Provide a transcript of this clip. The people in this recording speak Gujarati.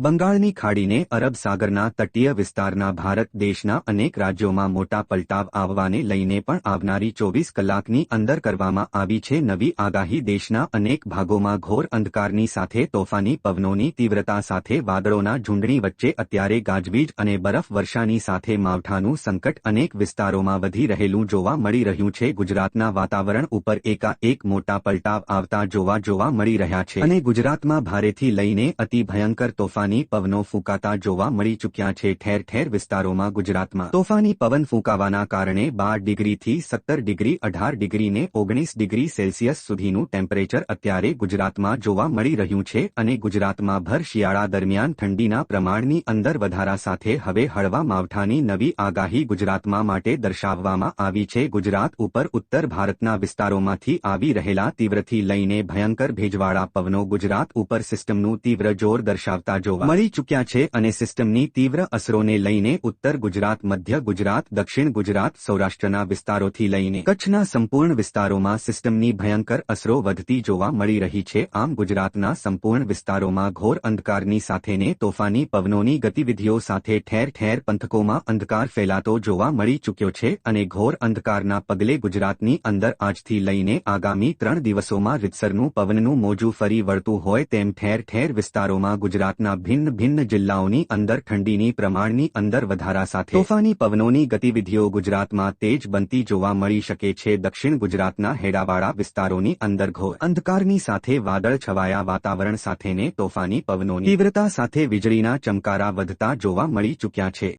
બંગાળની ખાડીને અરબ સાગરના તટીય વિસ્તારના ભારત દેશના અનેક રાજ્યોમાં મોટા પલટાવ આવવાને લઈને પણ આવનારી ચોવીસ કલાકની અંદર કરવામાં આવી છે. નવી આગાહી દેશના અનેક ભાગોમાં ઘોર અંધકારની સાથે, તોફાની પવનોની તીવ્રતા સાથે, વાદળોના ઝુંડણી વચ્ચે અત્યારે ગાજવીજ અને બરફ વર્ષાની સાથે માવઠાનું સંકટ અનેક વિસ્તારોમાં વધી રહેલું જોવા મળી રહ્યું છે. ગુજરાતના વાતાવરણ ઉપર એકાએક મોટા પલટાવ આવતા જોવા જોવા મળી રહ્યા છે. અને ગુજરાતમાં ભારેથી લઈને અતિ ભયંકર તોફાન તોફાની પવનો ફૂંકાતા જોવા મળી ચૂક્યા છે. ઠેર ઠેર વિસ્તારોમાં ગુજરાતમાં તોફાની પવન ફૂંકાવાના કારણે બાર ડિગ્રીથી સત્તર ડિગ્રી અઢાર ડિગ્રીને ઓગણીસ ડિગ્રી સેલ્સિયસ સુધીનું ટેમ્પરેચર અત્યારે ગુજરાતમાં જોવા મળી રહ્યું છે અને ગુજરાતમાં ભર શિયાળા દરમિયાન ઠંડીના પ્રમાણની અંદર વધારા સાથે હવે હળવા માવઠાની નવી આગાહી ગુજરાતમાં માટે દર્શાવવામાં આવી છે. ગુજરાત ઉપર ઉત્તર ભારતના વિસ્તારોમાંથી આવી રહેલા તીવ્રથી લઈને ભયંકર ભેજવાળા પવનો ગુજરાત ઉપર સિસ્ટમનું તીવ્ર જોર દર્શાવતા જોવા. મળી ચૂક્યા છે અને સિસ્ટમની તીવ્ર અસરોને લઈને ઉત્તર ગુજરાત, મધ્ય ગુજરાત, દક્ષિણ ગુજરાત, સૌરાષ્ટ્રના વિસ્તારોથી લઈને કચ્છના સંપૂર્ણ વિસ્તારોમાં સિસ્ટમની ભયંકર અસરો વધતી જોવા મળી રહી છે. આમ ગુજરાતના સંપૂર્ણ વિસ્તારોમાં ઘોર અંધકારની સાથેને તોફાની પવનોની ગતિવિધિઓ સાથે ઠેર ઠેર પંથકોમાં અંધકાર ફેલાતો જોવા મળી ચૂક્યો છે અને ઘોર અંધકારના પગલે ગુજરાતની અંદર આજથી લઈને આગામી ત્રણ દિવસોમાં રીતસરનું પવનનું મોજું ફરી વળતું હોય તેમ ઠેર ઠેર વિસ્તારોમાં ગુજરાતના ભિન્ન ભિન્ન જિલ્લાઓની અંદર ઠંડીની પ્રમાણની અંદર વધારા સાથે. તોફાની પવનોની ગતિવિધિઓ ગુજરાતમાં તેજ બનતી જોવા મળી શકે છે. દક્ષિણ ગુજરાતના હેડાવાળા વિસ્તારોની અંદર ઘોર અંધકારની સાથે વાદળ છવાયા વાતાવરણ સાથેને તોફાની પવનોની તીવ્રતા સાથે વીજળીના ચમકારા વધતા જોવા મળી ચૂક્યા છે.